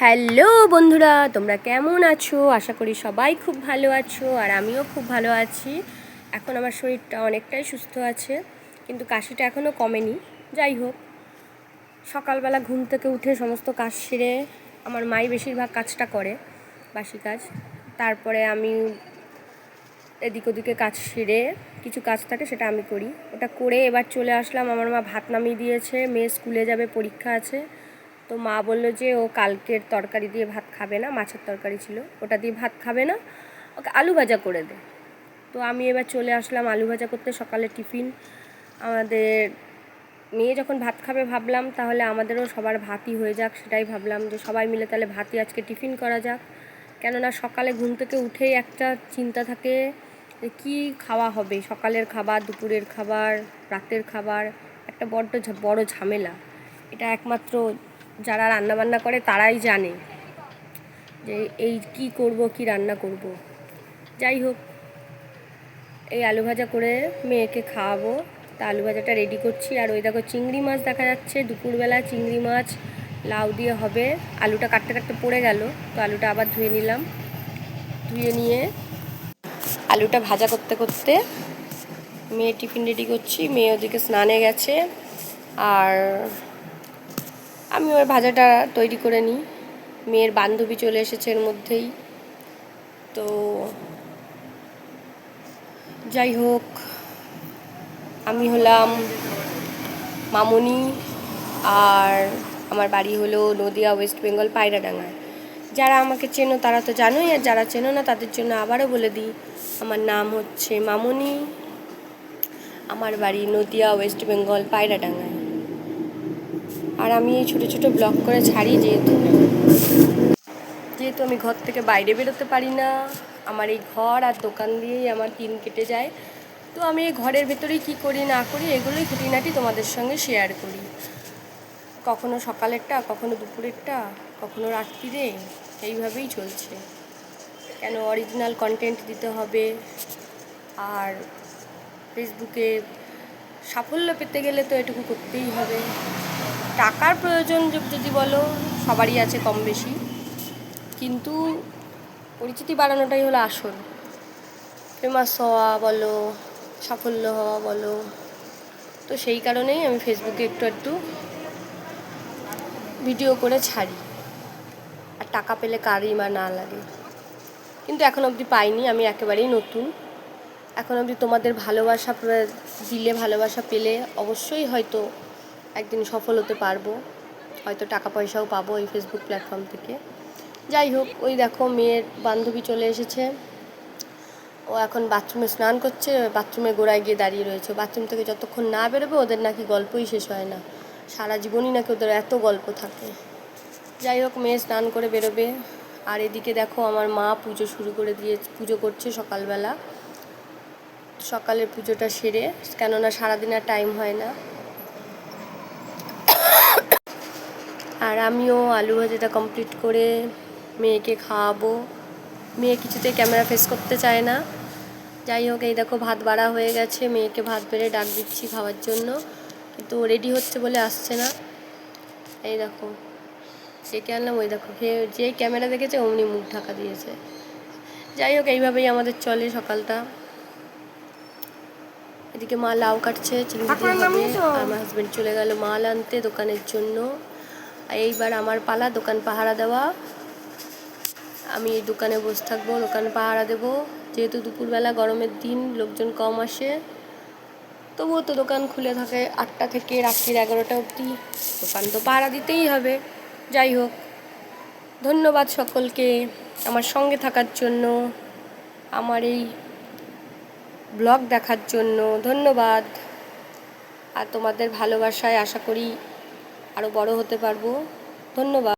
Hello বন্ধুরা, তোমরা কেমন আছো? আশা করি সবাই খুব ভালো আছো আর আমিও খুব ভালো আছি। এখন আমার শরীরটা অনেকটাই সুস্থ আছে, কিন্তু কাশিটা এখনও কমেনি। যাই হোক, সকালবেলা ঘুম থেকে উঠে সমস্ত কাজ সেরে আমার মাই বেশিরভাগ কাজটা করে, বাসি কাজ। তারপরে আমি এদিক ওদিকে কাজ সেরে কিছু কাজ থাকে সেটা আমি করি। ওটা করে এবার চলে আসলাম, আমার মা ভাত নামিয়ে দিয়েছে, মেয়ে স্কুলে যাবে, পরীক্ষা আছে। তো মা বলল যে ও কালকের তরকারি দিয়ে ভাত খাবে না, মাছের তরকারি ছিল। ওটা দিয়ে ভাত খাবে না, ওকে আলু ভাজা করে দে। তো আমি এবার চলে আসলাম আলু ভাজা করতে সকালে টিফিন। আমাদের মেয়ে যখন ভাত খাবে ভাবলাম, তাহলে আমাদেরও সবার ভাতই হয়ে যাক সেটাই ভাবলাম যে সবাই মিলে তাহলে ভাতই আজকে টিফিন করা যাক। কেননা সকালে ঘুম থেকে উঠেই একটা চিন্তা থাকে যে কী খাওয়া হবে? সকালের খাবার, দুপুরের খাবার, রাতের খাবার, একটা বড্ড বড় ঝামেলা। এটা একমাত্র যারা রান্না বান্না করে তারাই জানে যে এই কি করব, কি রান্না করব। যাই হোক, এই আলু ভাজা করে মেয়েকে খাওয়াবো। তা আলু ভাজাটা রেডি করছি। আর ওই দেখো চিংড়ি মাছ দেখা যাচ্ছে। দুপুরবেলা চিংড়ি মাছ লাউ দিয়ে হবে। আলুটা কাটতে কাটতে পড়ে গেল। তো আলুটা আবার ধুয়ে নিলাম। ধুয়ে নিয়ে আলুটা ভাজা করতে করতে মেয়ে টিফিন রেডি করছি। মেয়ে ওদিকে স্নানে গেছে। আর আমি ওই ভাজাটা তৈরি করে নিই। মেয়ের বান্ধবী চলে এসেছে এর মধ্যেই। তো যাই হোক, আমি হলাম মামনি আর আমার বাড়ি হলো নদিয়া, ওয়েস্ট বেঙ্গল পায়রাডাঙ্গায় যারা আমাকে চেনো তারা তো জানোই, আর যারা চেনো না তাদের জন্য আবারও বলে দিই, আমার নাম হচ্ছে মামনি। আমার বাড়ি নদিয়া, ওয়েস্ট বেঙ্গল, পায়রাডাঙ্গায়। আর আমি এই ছোটো ছোটো ব্লগ করে ছাড়ি যেহেতু। যেহেতু আমি ঘর থেকে বাইরে বেরোতে পারি না, আমার এই ঘর আর দোকান দিয়েই আমার দিন কেটে যায়। তো আমি এই ঘরের ভেতরেই কী করি না করি, এগুলোই খুঁটিনাটি তোমাদের সঙ্গে শেয়ার করি। কখনো সকালেরটা, কখনো দুপুরেরটা, কখনো রাত্রিরে, এইভাবেই চলছে। কেন অরিজিনাল কন্টেন্ট দিতে হবে? আর ফেসবুকে সাফল্য পেতে গেলে তো এটুকু করতেই হবে। টাকার প্রয়োজন যদি বলো, সবারই আছে কম বেশি। কিন্তু পরিচিতি বাড়ানোটাই হলো আসল। ফেমাস হওয়া বলো, সাফল্য হওয়া বলো। তো সেই কারণেই আমি ফেসবুকে একটু একটু ভিডিও করে ছাড়ি। আর টাকা পেলে কারই বা না লাগে। কিন্তু এখন অবধি পাইনি, আমি একেবারেই নতুন। এখন অবধি তোমাদের ভালোবাসা দিলে, ভালোবাসা পেলে অবশ্যই হয়তো একদিন সফল হতে পারব, হয়তো টাকা পয়সাও পাবো এই ফেসবুক প্ল্যাটফর্ম থেকে। যাই হোক, ওই দেখো মেয়ের বান্ধবী চলে এসেছে। ও এখন বাথরুমে স্নান করছে বাথরুমে গোড়ায় গিয়ে দাঁড়িয়ে রয়েছে। বাথরুম থেকে যতক্ষণ না বেরোবে, ওদের নাকি গল্পই শেষ হয় না। সারা জীবনই নাকি ওদের এত গল্প থাকে। যাই হোক, মেয়ে স্নান করে বেরোবে। আর এদিকে দেখো আমার মা পুজো শুরু করে দিয়ে, পুজো করছে সকালবেলা। সকালের পুজোটা সেরে, কেননা সারাদিন আর টাইম হয় না। আর আমিও আলু ভাজাটা কমপ্লিট করে মেয়েকে খাওয়াবো। মেয়ে কিছুতে ক্যামেরা ফেস করতে চায় না। যাই হোক এই দেখো ভাত বাড়া হয়ে গেছে। মেয়েকে ভাত বেড়ে ডাক দিচ্ছি খাওয়ার জন্য। কিন্তু রেডি হচ্ছে বলে আসছে না। এই দেখো ডেকে আনলাম ওই দেখো। যে যে ক্যামেরা দেখেছে অমনি মুখ ঢাকা দিয়েছে। যাই হোক এইভাবেই আমাদের চলে সকালটা। এদিকে মা লাউ কাটছে চিংড়ি দিয়ে হবে আমার হাজব্যান্ড চলে গেল মাল আনতে দোকানের জন্য। আর এইবার আমার পালা, দোকান পাহারা দেওয়া। আমি এই দোকানে বসে থাকব, দোকান পাহারা দেবো। যেহেতু দুপুরবেলা গরমের দিন, লোকজন কম আসে। তবুও তো দোকান খুলে থাকে আটটা থেকে রাত্রির এগারোটা অবধি। দোকান তো পাহারা দিতেই হবে। যাই হোক, ধন্যবাদ সকলকে আমার সঙ্গে থাকার জন্য, আমার এই ব্লগ দেখার জন্য। ধন্যবাদ। আর তোমাদের ভালোবাসায় আশা করি আরও বড় হতে পারব। ধন্যবাদ।